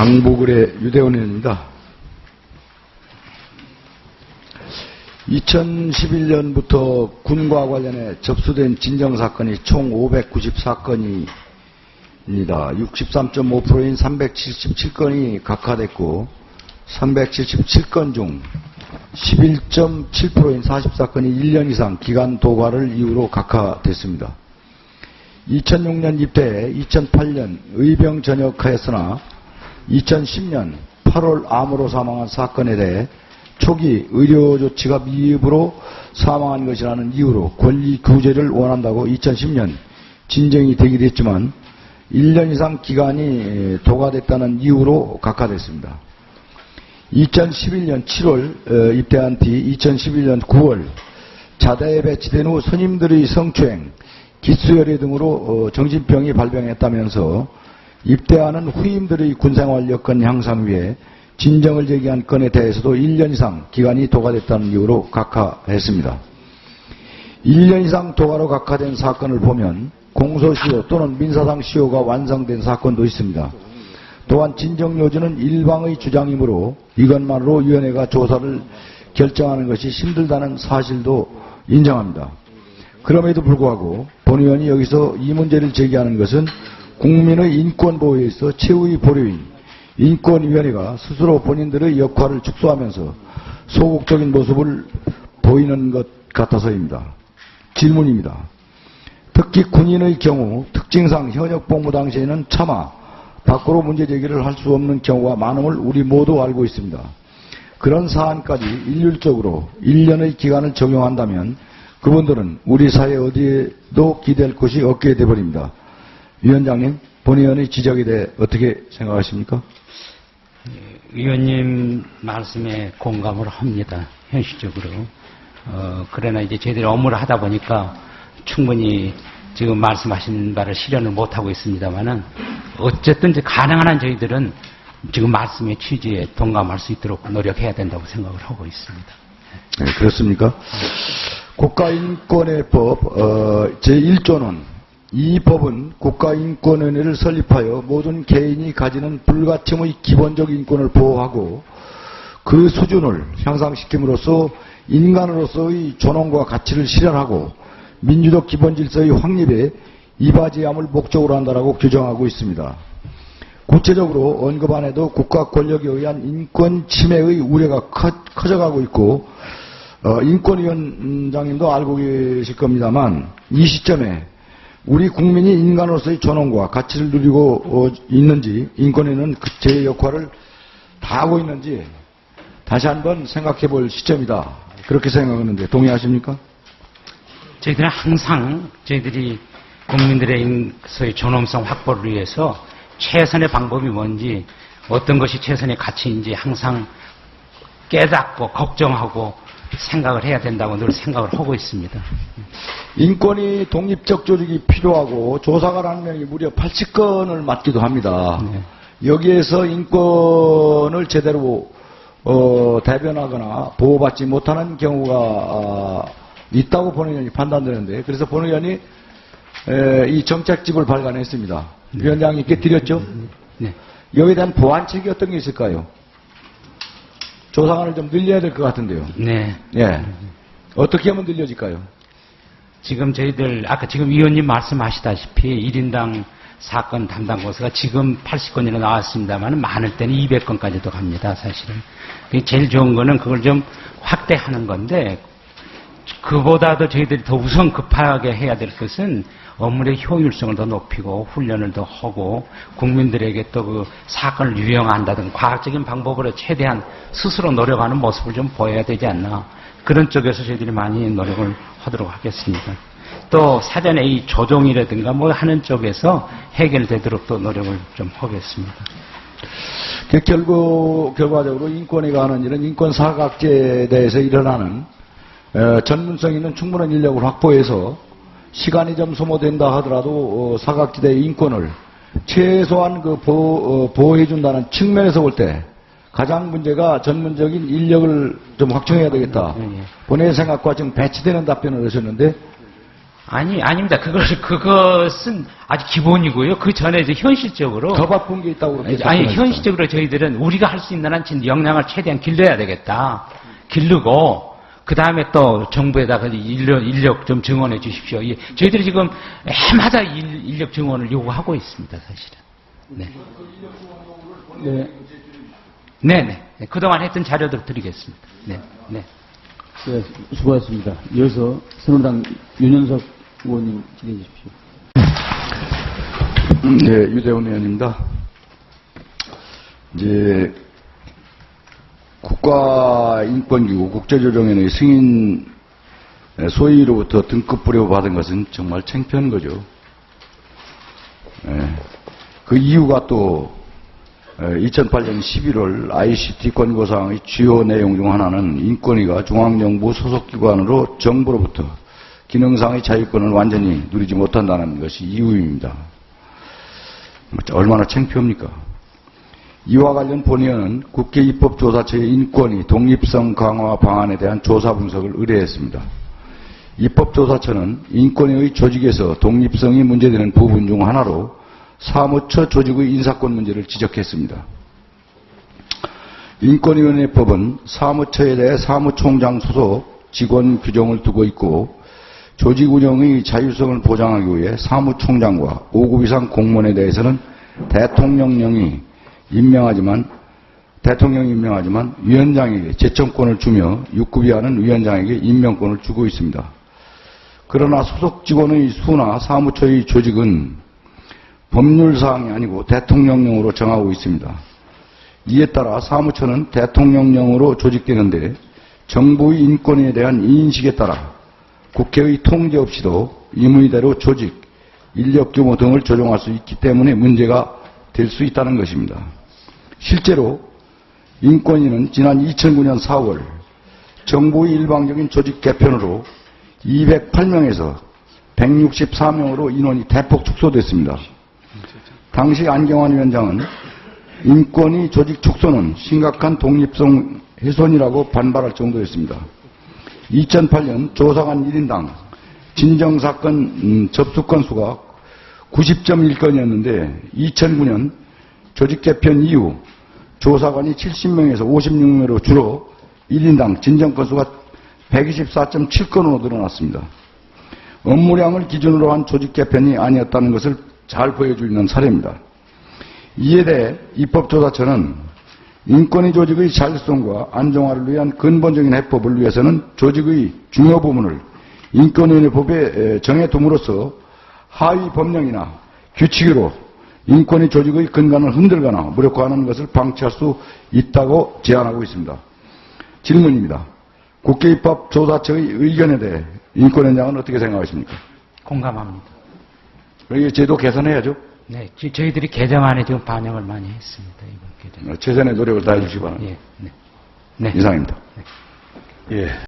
강보글의 유대원입니다. 2011년부터 군과 관련해 접수된 진정사건이 총 590사건입니다. 63.5%인 377건이 각하됐고 377건 중 11.7%인 44건이 1년 이상 기간 도과를 이유로 각하됐습니다. 2006년 입대해 2008년 의병 전역하였으나 2010년 8월 암으로 사망한 사건에 대해 초기 의료 조치가 미흡으로 사망한 것이라는 이유로 권리 구제를 원한다고 2010년 진정이 되기도 했지만 1년 이상 기간이 도과됐다는 이유로 각하됐습니다. 2011년 7월 입대한 뒤 2011년 9월 자대에 배치된 후 선임들의 성추행, 기수열애 등으로 어, 정신병이 발병했다면서 입대하는 후임들의 군생활 여건 향상 위해 진정을 제기한 건에 대해서도 1년 이상 기간이 도과됐다는 이유로 각하했습니다. 1년 이상 도과로 각하된 사건을 보면 공소시효 또는 민사상 시효가 완성된 사건도 있습니다. 또한 진정요지는 일방의 주장이므로 이것만으로 위원회가 조사를 결정하는 것이 힘들다는 사실도 인정합니다. 그럼에도 불구하고 본 의원이 여기서 이 문제를 제기하는 것은 국민의 인권 보호에 있어 최후의 보류인 인권위원회가 스스로 본인들의 역할을 축소하면서 소극적인 모습을 보이는 것 같아서입니다. 질문입니다. 특히 군인의 경우 특징상 현역 복무 당시에는 차마 밖으로 문제 제기를 할 수 없는 경우가 많음을 우리 모두 알고 있습니다. 그런 사안까지 일률적으로 1년의 기간을 적용한다면 그분들은 우리 사회 어디에도 기댈 곳이 없게 돼버립니다. 위원장님, 본 의원의 지적에 대해 어떻게 생각하십니까? 위원님 말씀에 공감을 합니다. 현실적으로. 어, 그러나 이제 저희들이 업무를 하다 보니까 충분히 지금 말씀하신 바를 실현을 못하고 있습니다만은 어쨌든 이제 가능한 한 저희들은 지금 말씀의 취지에 동감할 수 있도록 노력해야 된다고 생각을 하고 있습니다. 네, 그렇습니까? 국가인권의 법 어, 제1조는 이 법은 국가인권위원회를 설립하여 모든 개인이 가지는 불가침의 기본적 인권을 보호하고 그 수준을 향상시킴으로써 인간으로서의 존엄과 가치를 실현하고 민주적 기본 질서의 확립에 이바지함을 목적으로 한다라고 규정하고 있습니다. 구체적으로 언급 안에도 국가 권력에 의한 인권 침해의 우려가 커, 커져가고 있고 어, 인권위원장님도 알고 계실 겁니다만 이 시점에 우리 국민이 인간으로서의 존엄과 가치를 누리고 어, 있는지 인권위는 그제 역할을 다 하고 있는지 다시 한번 생각해 볼 시점이다. 그렇게 생각하는데 동의하십니까? 저희들은 항상 저희들이 국민들의 소위 존엄성 확보를 위해서 최선의 방법이 뭔지 어떤 것이 최선의 가치인지 항상 깨닫고 걱정하고 생각을 해야 된다고 늘 생각을 하고 있습니다. 인권이 독립적 조직이 필요하고 조사관 한 명이 무려 80건을 맡기도 합니다. 네. 여기에서 인권을 제대로 어, 대변하거나 보호받지 못하는 경우가 아, 있다고 본 의원이 판단되는데 그래서 본 의원이 에, 이 정책집을 발간했습니다. 위원장님께 드렸죠? 네. 여기에 대한 보완책이 어떤 게 있을까요? 조사관을 좀 늘려야 될 것 같은데요. 네. 예. 어떻게 하면 늘려질까요? 지금 저희들 아까 지금 위원님 말씀하시다시피 1인당 사건 담당 고수가 지금 80건이나 나왔습니다만 많을 때는 200건까지도 갑니다. 사실은. 제일 좋은 거는 그걸 좀 확대하는 건데 그보다도 저희들이 더 우선 급하게 해야 될 것은 업무의 효율성을 더 높이고 훈련을 더 하고 국민들에게 또 그 사건을 유용한다든 과학적인 방법으로 최대한 스스로 노력하는 모습을 좀 보여야 되지 않나 그런 쪽에서 저희들이 많이 노력을 하도록 하겠습니다. 또 사전에 이 조정이라든가 뭐 하는 쪽에서 해결되도록 또 노력을 좀 하겠습니다. 그 결국 결과적으로 인권위가 하는 일은 인권 사각지에 대해서 일어나는 어, 전문성 있는 충분한 인력을 확보해서 시간이 좀 소모된다 하더라도 어, 사각지대의 인권을 최소한 그 보호, 어, 해준다는 측면에서 볼 때 가장 문제가 전문적인 인력을 좀 확충해야 되겠다. 예, 예. 본회의 생각과 지금 배치되는 답변을 하셨는데 아니, 아닙니다. 그걸, 그것은 아주 기본이고요. 그 전에 이제 현실적으로. 더 바쁜 게 있다고 그렇게 아니. 현실적으로 저희들은 우리가 할 수 있는 한 역량을 최대한 길러야 되겠다. 기르고, 그 다음에 또 정부에다가 인력, 인력 좀 증원해 주십시오. 이, 저희들이 지금 해마다 일, 인력 증원을 요구하고 있습니다, 사실은. 네. 네, 네네. 네, 그동안 했던 자료들 드리겠습니다. 네. 네. 네, 수고하셨습니다. 이어서 새누리당 윤현석 의원님 진행해 주십시오. 네, 유대원 의원입니다. 이제 국가인권기구 국제조정연의 승인 소위로부터 등급 부여받은 것은 정말 창피한 거죠. 예. 그 이유가 또 2008년 11월 ICT 권고사항의 주요 내용 중 하나는 인권위가 중앙정부 소속기관으로 정부로부터 기능상의 자유권을 완전히 누리지 못한다는 것이 이유입니다. 얼마나 창피합니까? 이와 관련 본의원은 국회 입법조사처의 인권위 독립성 강화 방안에 대한 조사 분석을 의뢰했습니다. 입법조사처는 인권위의 조직에서 독립성이 문제되는 부분 중 하나로 사무처 조직의 인사권 문제를 지적했습니다. 인권위원회 법은 사무처에 대해 사무총장 소속 직원 규정을 두고 있고 조직 운영의 자율성을 보장하기 위해 사무총장과 5급 이상 공무원에 대해서는 대통령령이 임명하지만 대통령이 임명하지만 위원장에게 제청권을 주며 6급 이하는 위원장에게 임명권을 주고 있습니다. 그러나 소속 직원의 수나 사무처의 조직은 법률사항이 아니고 대통령령으로 정하고 있습니다. 이에 따라 사무처는 대통령령으로 조직되는데 정부의 인권에 대한 인식에 따라 국회의 통제 없이도 임의대로 조직, 인력 규모 등을 조정할 수 있기 때문에 문제가 될 수 있다는 것입니다. 실제로 인권위는 지난 2009년 4월 정부의 일방적인 조직 개편으로 208명에서 164명으로 인원이 대폭 축소됐습니다. 당시 안경환 위원장은 인권위 조직 축소는 심각한 독립성 훼손이라고 반발할 정도였습니다. 2008년 조사관 1인당 진정사건 음, 접수 건수가 90.1건이었는데 2009년 조직 개편 이후 조사관이 70명에서 56명으로 줄어 1인당 진정 건수가 124.7건으로 늘어났습니다. 업무량을 기준으로 한 조직 개편이 아니었다는 것을 잘 보여주는 사례입니다. 이에 대해 입법조사처는 인권위 조직의 자율성과 안정화를 위한 근본적인 해법을 위해서는 조직의 중요 부분을 인권위원회 법에 정해둠으로써 하위 법령이나 규칙으로 인권위 조직의 근간을 흔들거나 무력화하는 것을 방치할 수 있다고 제안하고 있습니다. 질문입니다. 국회 입법 조사처의 의견에 대해 인권위원장은 어떻게 생각하십니까? 공감합니다. 이 제도 개선해야죠. 네. 지- 저희들이 개정안에 지금 반영을 많이 했습니다. 이번 개정. 최선의 노력을 다해 주시기 바랍니다. 예. 네. 네. 이상입니다. 예.